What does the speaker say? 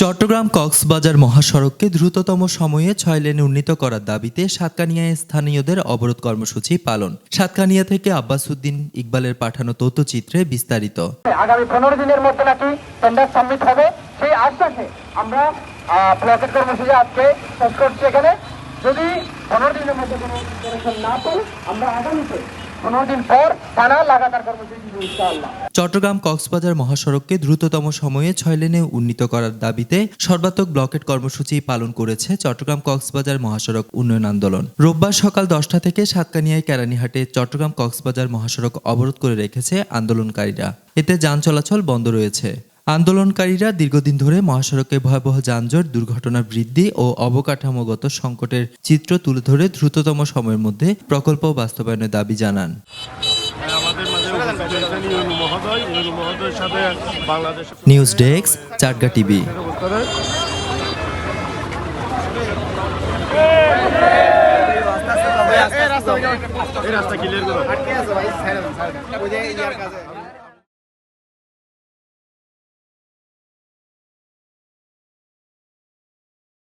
চট্টগ্রাম কক্সবাজার মহাসড়ককে দ্রুততম সময়ে ছয় লেনে উন্নীত করার দাবিতে সাতকানিয়ায় স্থানীয়দের অবরোধ কর্মসূচি পালন। সাতকানিয়া থেকে আব্বাসুদ্দিন ইকবালের পাঠানো তথ্যচিত্রে বিস্তারিত। আগামী পনেরো দিনের মধ্যে নাকি টেন্ডার সাবমিট হবে, সেই আশ্বাসে আমরা ব্লকের কর্মসূচি আজকে শেষ করছি এখানে। যদি পনেরো দিনের মধ্যে কোনো না পাই আমরা আগামীতে চট্টগ্রাম কক্সবাজার মহাসড়ককে দ্রুততম সময়ে ছয় লেনে উন্নীত করার দাবিতে সর্বাত্মক ব্লকেট কর্মসূচি পালন করেছে চট্টগ্রাম কক্সবাজার মহাসড়ক উন্নয়ন আন্দোলন। রোববার সকাল দশটা থেকে সাতকানিয়ায় কেরানীহাটে চট্টগ্রাম কক্সবাজার মহাসড়ক অবরোধ করে রেখেছে আন্দোলনকারীরা। এতে যান চলাচল বন্ধ রয়েছে। আন্দোলনকারীরা দীর্ঘদিন ধরে মহাসড়কে ভয়াবহ যানজট দুর্ঘটনা বৃদ্ধি ও অবকাঠামোগত সংকটের চিত্র তুলে ধরে দ্রুততম সময়ের মধ্যে প্রকল্প বাস্তবায়নের দাবি জানান। হ্যাঁ, আমাদের মাঝে উপস্থিত হয়েছেন ইউনু মহোদয়। ইউনু মহোদয়ের সাথে Bangladesh news desk Chatga TV. এই রাস্তা ক্লিয়ার করো।